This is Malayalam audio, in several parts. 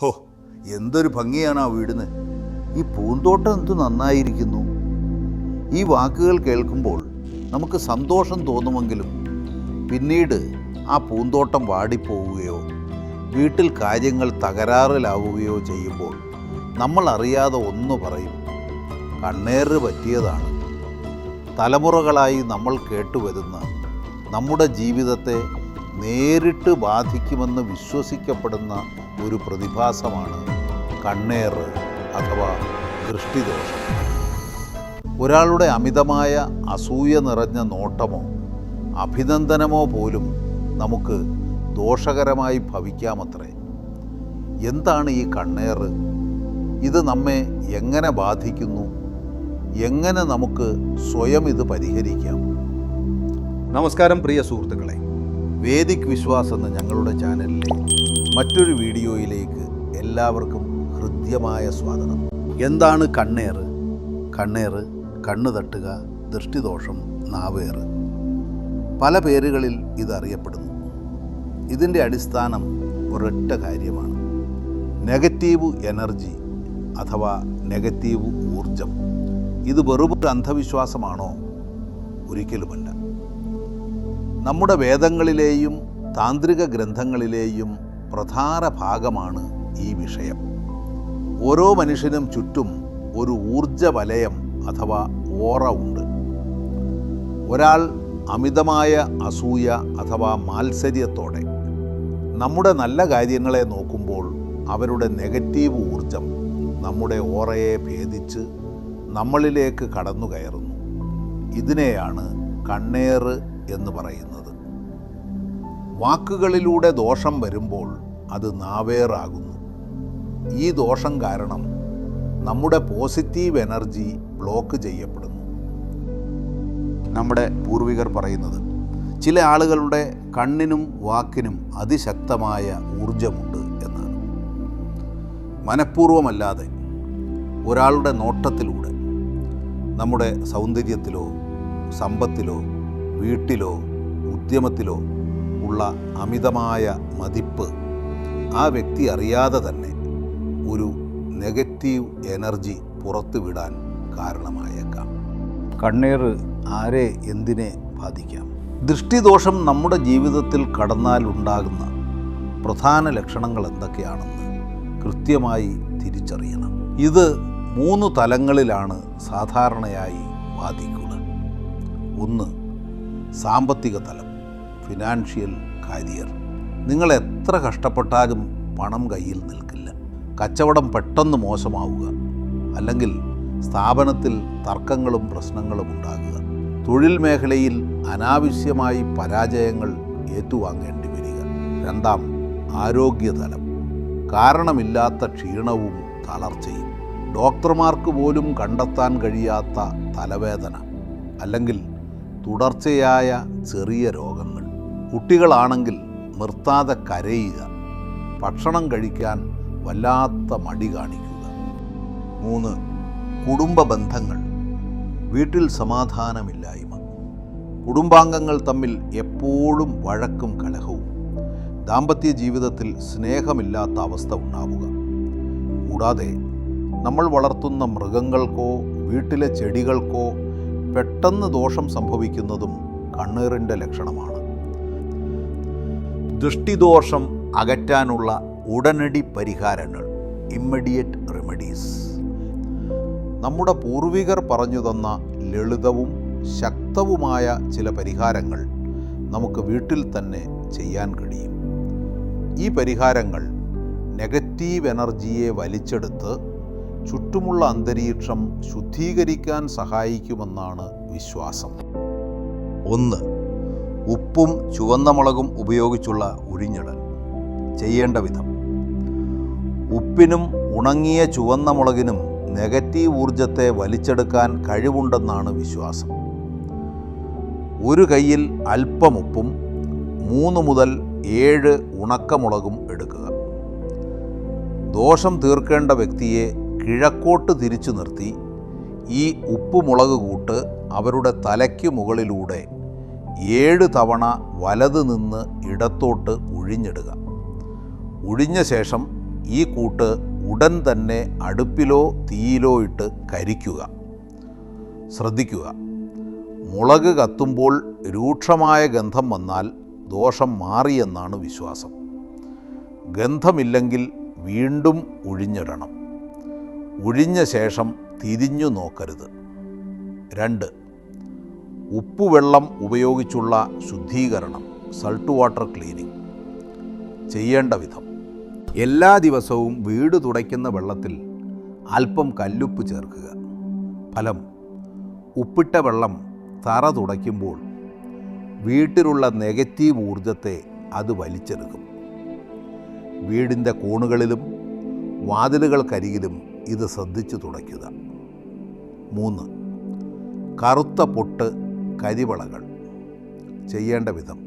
ഹോ എന്തൊരു ഭംഗിയാണ് ആ വീടിന്. ഈ പൂന്തോട്ടം എന്തു നന്നായിരിക്കുന്നു. ഈ വാക്കുകൾ കേൾക്കുമ്പോൾ നമുക്ക് സന്തോഷം തോന്നുമെങ്കിലും പിന്നീട് ആ പൂന്തോട്ടം വാടിപ്പോവുകയോ വീട്ടിൽ കാര്യങ്ങൾ തകരാറിലാവുകയോ ചെയ്യുമ്പോൾ നമ്മൾ അറിയാതെ ഒന്ന് പറയും കണ്ണേറ് പറ്റിയതാണ്. തലമുറകളായി നമ്മൾ കേട്ടുവരുന്ന നമ്മുടെ ജീവിതത്തെ നേരിട്ട് ബാധിക്കുമെന്ന് വിശ്വസിക്കപ്പെടുന്ന ഒരു പ്രതിഭാസമാണ് കണ്ണേർ അഥവാ ദൃഷ്ടിദോഷം. ഒരാളുടെ അമിതമായ അസൂയ നിറഞ്ഞ നോട്ടമോ അഭിനന്ദനമോ പോലും നമുക്ക് ദോഷകരമായി ഭവിക്കാമത്രേ. എന്താണ് ഈ കണ്ണേർ? ഇത് നമ്മെ എങ്ങനെ ബാധിക്കുന്നു? എങ്ങനെ നമുക്ക് സ്വയം ഇത് പരിഹരിക്കാം? നമസ്കാരം പ്രിയ സുഹൃത്തുക്കളെ. വേദിക് വിശ്വാസ് എന്ന ഞങ്ങളുടെ ചാനലിലെ മറ്റൊരു വീഡിയോയിലേക്ക് എല്ലാവർക്കും ഹൃദ്യമായ സ്വാഗതം. എന്താണ് കണ്ണേറ്? കണ്ണേറ് കണ്ണ് തട്ടുക ദൃഷ്ടിദോഷം നാവേറ് പല പേരുകളിൽ ഇതറിയപ്പെടുന്നു ഇതിന്റെ അടിസ്ഥാനം ഒരൊറ്റ കാര്യമാണ്. നെഗറ്റീവ് എനർജി അഥവാ നെഗറ്റീവ് ഊർജം. ഇത് വെറും അന്ധവിശ്വാസമാണോ? ഒരിക്കലുമല്ല. നമ്മുടെ വേദങ്ങളിലെയും താന്ത്രിക ഗ്രന്ഥങ്ങളിലെയും പ്രധാന ഭാഗമാണ് ഈ വിഷയം. ഓരോ മനുഷ്യനും ചുറ്റും ഒരു ഊർജ വലയം അഥവാ ഓറ ഉണ്ട്. ഒരാൾ അമിതമായ അസൂയ അഥവാ മാത്സര്യത്തോടെ നമ്മുടെ നല്ല കാര്യങ്ങളെ നോക്കുമ്പോൾ അവരുടെ നെഗറ്റീവ് ഊർജം നമ്മുടെ ഓറയെ ഭേദിച്ച് നമ്മളിലേക്ക് കടന്നു കയറുന്നു ഇതിനെയാണ് കണ്ണേറ് എന്ന് പറയുന്നത്. വാക്കുകളിലൂടെ ദോഷം വരുമ്പോൾ അത് നാവേറാകുന്നു. ഈ ദോഷം കാരണം നമ്മുടെ പോസിറ്റീവ് എനർജി ബ്ലോക്ക് ചെയ്യപ്പെടുന്നു. നമ്മുടെ പൂർവികർ പറയുന്നത് ചില ആളുകളുടെ കണ്ണിനും വാക്കിനും അതിശക്തമായ ഊർജമുണ്ട് എന്നാണ്. മനഃപൂർവമല്ലാതെ ഒരാളുടെ നോട്ടത്തിലൂടെ നമ്മുടെ സൗന്ദര്യത്തിലോ സമ്പത്തിലോ വീട്ടിലോ ഉദ്യമത്തിലോ ഉള്ള അമിതമായ മതിപ്പ് ആ വ്യക്തി അറിയാതെ തന്നെ ഒരു നെഗറ്റീവ് എനർജി പുറത്തുവിടാൻ കാരണമായേക്കാം. കണ്ണീർ ആരെ എന്തിനെ ബാധിക്കാം? ദൃഷ്ടിദോഷം നമ്മുടെ ജീവിതത്തിൽ കടന്നാൽ ഉണ്ടാകുന്ന പ്രധാന ലക്ഷണങ്ങൾ എന്തൊക്കെയാണെന്ന് കൃത്യമായി തിരിച്ചറിയണം. ഇത് മൂന്ന് തലങ്ങളിലാണ് സാധാരണയായി ബാധിക്കുക ഒന്ന് സാമ്പത്തിക തലം ഫിനാൻഷ്യൽ കരിയർ. നിങ്ങൾ എത്ര കഷ്ടപ്പെട്ടാലും പണം കയ്യിൽ നിൽക്കില്ല. കച്ചവടം പെട്ടെന്ന് മോശമാവുക അല്ലെങ്കിൽ സ്ഥാപനത്തിൽ തർക്കങ്ങളും പ്രശ്നങ്ങളും ഉണ്ടാകുക. തൊഴിൽ മേഖലയിൽ അനാവശ്യമായി പരാജയങ്ങൾ ഏറ്റുവാങ്ങേണ്ടി വരിക. രണ്ടാം ആരോഗ്യതലം കാരണമില്ലാത്ത ക്ഷീണവും തളർച്ചയും. ഡോക്ടർമാർക്ക് പോലും കണ്ടെത്താൻ കഴിയാത്ത തലവേദന അല്ലെങ്കിൽ തുടർച്ചയായ ചെറിയ രോഗങ്ങൾ. കുട്ടികളാണെങ്കിൽ നിർത്താതെ കരയുക ഭക്ഷണം കഴിക്കാൻ വല്ലാത്ത മടി കാണിക്കുക. മൂന്ന് കുടുംബ ബന്ധങ്ങൾ. വീട്ടിൽ സമാധാനമില്ലായ്മ. കുടുംബാംഗങ്ങൾ തമ്മിൽ എപ്പോഴും വഴക്കും കലഹവും. ദാമ്പത്യ ജീവിതത്തിൽ സ്നേഹമില്ലാത്ത അവസ്ഥ ഉണ്ടാവുക. കൂടാതെ നമ്മൾ വളർത്തുന്ന മൃഗങ്ങൾക്കോ വീട്ടിലെ ചെടികൾക്കോ പെട്ടെന്ന് ദോഷം സംഭവിക്കുന്നതും കണ്ണീറിന്റെ ലക്ഷണമാണ്. ദൃഷ്ടിദോഷം അകറ്റാനുള്ള ഉടനടി പരിഹാരങ്ങൾ ഇമ്മീഡിയറ്റ് റെമഡീസ് നമ്മുടെ പൂർവികർ പറഞ്ഞു തന്ന ലളിതവും ശക്തവുമായ ചില പരിഹാരങ്ങൾ നമുക്ക് വീട്ടിൽ തന്നെ ചെയ്യാൻ കഴിയും. ഈ പരിഹാരങ്ങൾ നെഗറ്റീവ് എനർജിയെ വലിച്ചെടുത്ത് ചുറ്റുമുള്ള അന്തരീക്ഷം ശുദ്ധീകരിക്കാൻ സഹായിക്കുമെന്നാണ് വിശ്വാസം. ഒന്ന് ഉപ്പും ചുവന്ന മുളകും ഉപയോഗിച്ചുള്ള ഉഴിഞ്ഞിടൽ. ചെയ്യേണ്ട വിധം. ഉപ്പിനും ഉണങ്ങിയ ചുവന്ന മുളകിനും നെഗറ്റീവ് ഊർജത്തെ വലിച്ചെടുക്കാൻ കഴിവുണ്ടെന്നാണ് വിശ്വാസം. ഒരു കയ്യിൽ അല്പം ഉപ്പും മൂന്ന് മുതൽ ഏഴ് ഉണക്കമുളകും എടുക്കുക. ദോഷം തീർക്കേണ്ട വ്യക്തിയെ കിഴക്കോട്ട് തിരിച്ചു നിർത്തി ഈ ഉപ്പുമുളക് കൂട്ട് അവരുടെ തലയ്ക്ക് മുകളിലൂടെ ഏഴ് തവണ വലത് നിന്ന് ഇടത്തോട്ട് ഉഴിഞ്ഞിടുക. ഉഴിഞ്ഞ ശേഷം ഈ കൂട്ട് ഉടൻ തന്നെ അടുപ്പിലോ തീയിലോ ഇട്ട് കരിക്കുക. ശ്രദ്ധിക്കുക. മുളക് കത്തുമ്പോൾ രൂക്ഷമായ ഗന്ധം വന്നാൽ ദോഷം മാറിയെന്നാണ് വിശ്വാസം. ഗന്ധമില്ലെങ്കിൽ വീണ്ടും ഉഴിഞ്ഞിടണം. ഉഴിഞ്ഞ ശേഷം തിരിഞ്ഞു നോക്കരുത്. രണ്ട് ഉപ്പുവെള്ളം ഉപയോഗിച്ചുള്ള ശുദ്ധീകരണം സൾട്ട് വാട്ടർ ക്ലീനിങ്. ചെയ്യേണ്ട വിധം. എല്ലാ ദിവസവും വീട് തുടയ്ക്കുന്ന വെള്ളത്തിൽ അല്പം കല്ലുപ്പ് ചേർക്കുക. ഫലം ഉപ്പിട്ട വെള്ളം തറ തുടയ്ക്കുമ്പോൾ വീട്ടിലുള്ള നെഗറ്റീവ് ഊർജത്തെ അത് വലിച്ചെടുക്കും. വീടിന്റെ കോണുകളിലും വാതിലുകൾക്കരികിലും ഇത് ശ്രദ്ധിച്ചു തുടയ്ക്കുക. മൂന്ന് കറുത്ത പൊട്ട് കരിവളകൾ. ചെയ്യേണ്ട വിധം.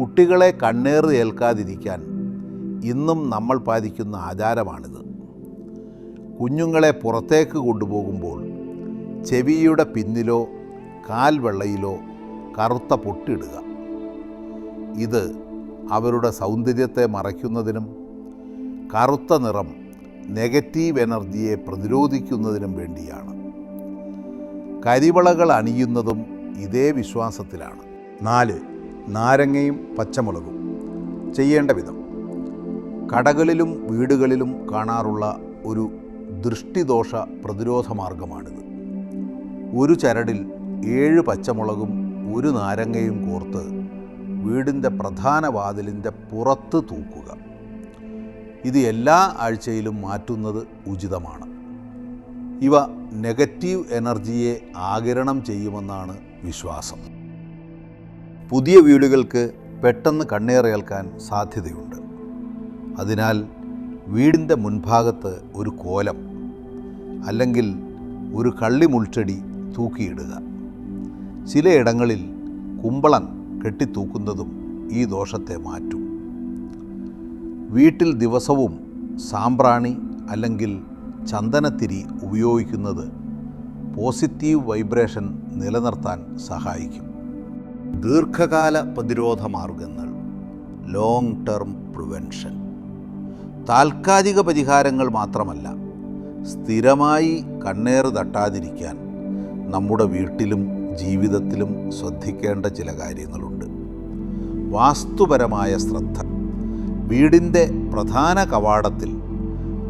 കുട്ടികളെ കണ്ണേറ് ഏൽക്കാതിരിക്കാൻ ഇന്നും നമ്മൾ പാലിക്കുന്ന ആചാരമാണിത്. കുഞ്ഞുങ്ങളെ പുറത്തേക്ക് കൊണ്ടുപോകുമ്പോൾ ചെവിയുടെ പിന്നിലോ കാൽവെള്ളയിലോ കറുത്ത പൊട്ടിടുക. ഇത് അവരുടെ സൗന്ദര്യത്തെ മറയ്ക്കുന്നതിനും കറുത്ത നിറം നെഗറ്റീവ് എനർജിയെ പ്രതിരോധിക്കുന്നതിനും വേണ്ടിയാണ്. കരിവളകൾ അണിയുന്നതും ഇതേ വിശ്വാസത്തിലാണ്. നാല് നാരങ്ങയും പച്ചമുളകും. ചെയ്യേണ്ട വിധം. കടകളിലും വീടുകളിലും കാണാറുള്ള ഒരു ദൃഷ്ടിദോഷ പ്രതിരോധ മാർഗമാണിത്. ഒരു ചരടിൽ ഏഴ് പച്ചമുളകും ഒരു നാരങ്ങയും കോർത്ത് വീടിന്റെ പ്രധാന വാതിലിന്റെ പുറത്ത് തൂക്കുക. ഇത് എല്ലാ ആഴ്ചയിലും മാറ്റുന്നത് ഉചിതമാണ്. ഇവ നെഗറ്റീവ് എനർജിയെ ആകിരണം ചെയ്യുമെന്നാണ് വിശ്വാസം. പുതിയ വീടുകൾക്ക് പെട്ടെന്ന് കണ്ണേറേൽക്കാൻ സാധ്യതയുണ്ട്. അതിനാൽ വീടിന്റെ മുൻഭാഗത്ത് ഒരു കോലം അല്ലെങ്കിൽ ഒരു കള്ളിമുൾച്ചെടി തൂക്കിയിടുക. ചിലയിടങ്ങളിൽ കുമ്പളൻ കെട്ടിത്തൂക്കുന്നതും ഈ ദോഷത്തെ മാറ്റും. വീട്ടിൽ ദിവസവും സാമ്പ്രാണി അല്ലെങ്കിൽ ചന്ദനത്തിരി ഉപയോഗിക്കുന്നത് പോസിറ്റീവ് വൈബ്രേഷൻ നിലനിർത്താൻ സഹായിക്കും. ദീർഘകാല പ്രതിരോധ മാർഗങ്ങൾ ലോങ് ടേം പ്രിവെൻഷൻ താൽക്കാലിക പരിഹാരങ്ങൾ മാത്രമല്ല സ്ഥിരമായി കണ്ണേറ് തട്ടാതിരിക്കാൻ നമ്മുടെ വീട്ടിലും ജീവിതത്തിലും ശ്രദ്ധിക്കേണ്ട ചില കാര്യങ്ങളുണ്ട്. വാസ്തുപരമായ ശ്രദ്ധ. വീടിന്റെ പ്രധാന കവാടത്തിൽ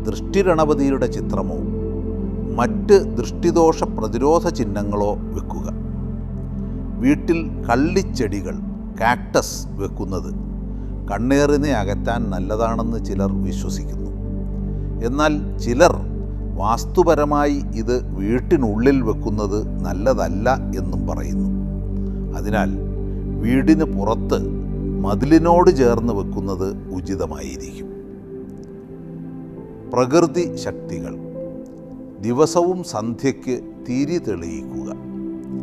ദൃഷ്ടിരണപതിയുടെ ചിത്രമോ മറ്റ് ദൃഷ്ടിദോഷ പ്രതിരോധ ചിഹ്നങ്ങളോ വെക്കുക. വീട്ടിൽ കള്ളിച്ചെടികൾ കാക്ടസ് വെക്കുന്നത് കണ്ണേറിനെ അകറ്റാൻ നല്ലതാണെന്ന് ചിലർ വിശ്വസിക്കുന്നു. എന്നാൽ ചിലർ വാസ്തുപരമായി ഇത് വീട്ടിനുള്ളിൽ വെക്കുന്നത് നല്ലതല്ല എന്നും പറയുന്നു. അതിനാൽ വീടിന് പുറത്ത് മതിലിനോട് ചേർന്ന് വെക്കുന്നത് ഉചിതമായിരിക്കും. പ്രകൃതി ശക്തികൾ ദിവസവും സന്ധ്യയ്ക്ക് തിരി തെളിയിക്കുക.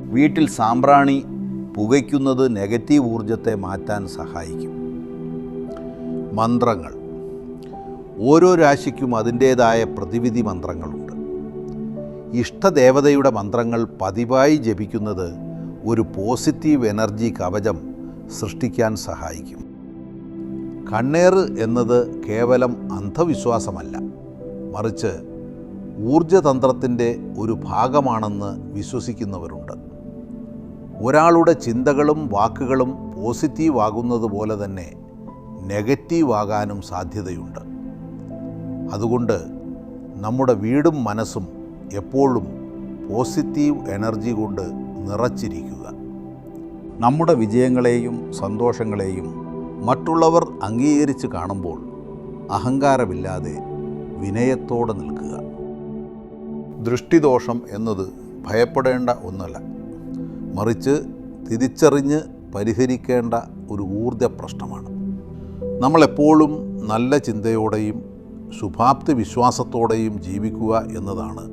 വീട്ടിൽ സാമ്പ്രാണി പുകയ്ക്കുന്നത് നെഗറ്റീവ് ഊർജത്തെ മാറ്റാൻ സഹായിക്കും. മന്ത്രങ്ങൾ. ഓരോ രാശിക്കും അതിന്റേതായ പ്രതിവിധി മന്ത്രങ്ങളുണ്ട്. ഇഷ്ടദേവതയുടെ മന്ത്രങ്ങൾ പതിവായി ജപിക്കുന്നത് ഒരു പോസിറ്റീവ് എനർജി കവചം സൃഷ്ടിക്കാൻ സഹായിക്കും. കണ്ണേർ എന്നത് കേവലം അന്ധവിശ്വാസമല്ല. മറിച്ച് ഊർജതന്ത്രത്തിന്റെ ഒരു ഭാഗമാണെന്ന് വിശ്വസിക്കുന്നവരുണ്ട്. ഒരാളുടെ ചിന്തകളും വാക്കുകളും പോസിറ്റീവ് ആകുന്നത് പോലെ തന്നെ നെഗറ്റീവ് ആകാനും സാധ്യതയുണ്ട്. അതുകൊണ്ട് നമ്മുടെ വീടും മനസ്സും എപ്പോഴും പോസിറ്റീവ് എനർജി കൊണ്ട് നിറച്ചിരിക്കുക. നമ്മുടെ വിജയങ്ങളെയും സന്തോഷങ്ങളെയും മറ്റുള്ളവർ അംഗീകരിച്ച് കാണുമ്പോൾ അഹങ്കാരമില്ലാതെ വിനയത്തോടെ നിൽക്കുക. ദൃഷ്ടിദോഷം എന്നത് ഭയപ്പെടേണ്ട ഒന്നല്ല. മറിച്ച് തിരിച്ചറിഞ്ഞ് പരിഹരിക്കേണ്ട ഒരു ഊർജ പ്രശ്നമാണ്. നമ്മളെപ്പോഴും നല്ല ചിന്തയോടെയും ശുഭാപ്തി വിശ്വാസത്തോടെയും ജീവിക്കുക എന്നതാണ്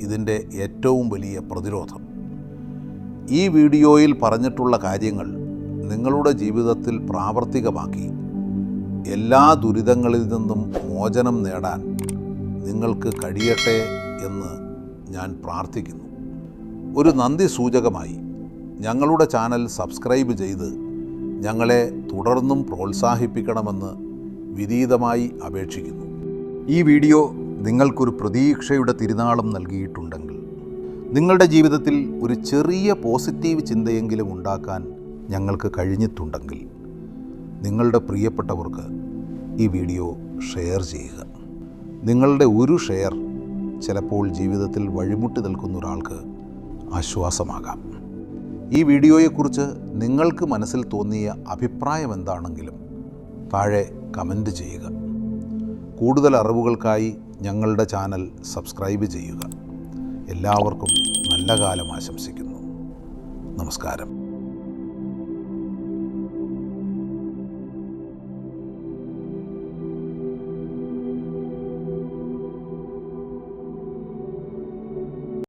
ഇതിന്റെ ഏറ്റവും വലിയ പ്രതിരോധം. ഈ വീഡിയോയിൽ പറഞ്ഞിട്ടുള്ള കാര്യങ്ങൾ നിങ്ങളുടെ ജീവിതത്തിൽ പ്രാവർത്തികമാക്കി. എല്ലാ ദുരിതങ്ങളിൽ നിന്നും മോചനം നേടാൻ നിങ്ങൾക്ക് കഴിയട്ടെ എന്ന് ഞാൻ പ്രാർത്ഥിക്കുന്നു. ഒരു നന്ദി സൂചകമായി ഞങ്ങളുടെ ചാനൽ സബ്സ്ക്രൈബ് ചെയ്ത് ഞങ്ങളെ തുടർന്നും പ്രോത്സാഹിപ്പിക്കണമെന്ന് വിനീതമായി അപേക്ഷിക്കുന്നു. ഈ വീഡിയോ നിങ്ങൾക്കൊരു പ്രതീക്ഷയുടെ തിരുനാളം നൽകിയിട്ടുണ്ടെങ്കിൽ നിങ്ങളുടെ ജീവിതത്തിൽ ഒരു ചെറിയ പോസിറ്റീവ് ചിന്തയെങ്കിലും ഉണ്ടാക്കാൻ ഞങ്ങൾക്ക് കഴിഞ്ഞിട്ടുണ്ടെങ്കിൽ നിങ്ങളുടെ പ്രിയപ്പെട്ടവർക്ക് ഈ വീഡിയോ ഷെയർ ചെയ്യുക. നിങ്ങളുടെ ഒരു ഷെയർ ചിലപ്പോൾ ജീവിതത്തിൽ വഴിമുട്ടി നിൽക്കുന്ന ഒരാൾക്ക് ആശ്വാസമാകാം. ഈ വീഡിയോയെക്കുറിച്ച് നിങ്ങൾക്ക് മനസ്സിൽ തോന്നിയ അഭിപ്രായം എന്താണെങ്കിലും താഴെ കമന്റ് ചെയ്യുക. കൂടുതൽ അറിവുകൾക്കായി ഞങ്ങളുടെ ചാനൽ സബ്സ്ക്രൈബ് ചെയ്യുക. എല്ലാവർക്കും നല്ല കാലം ആശംസിക്കുന്നു. നമസ്കാരം.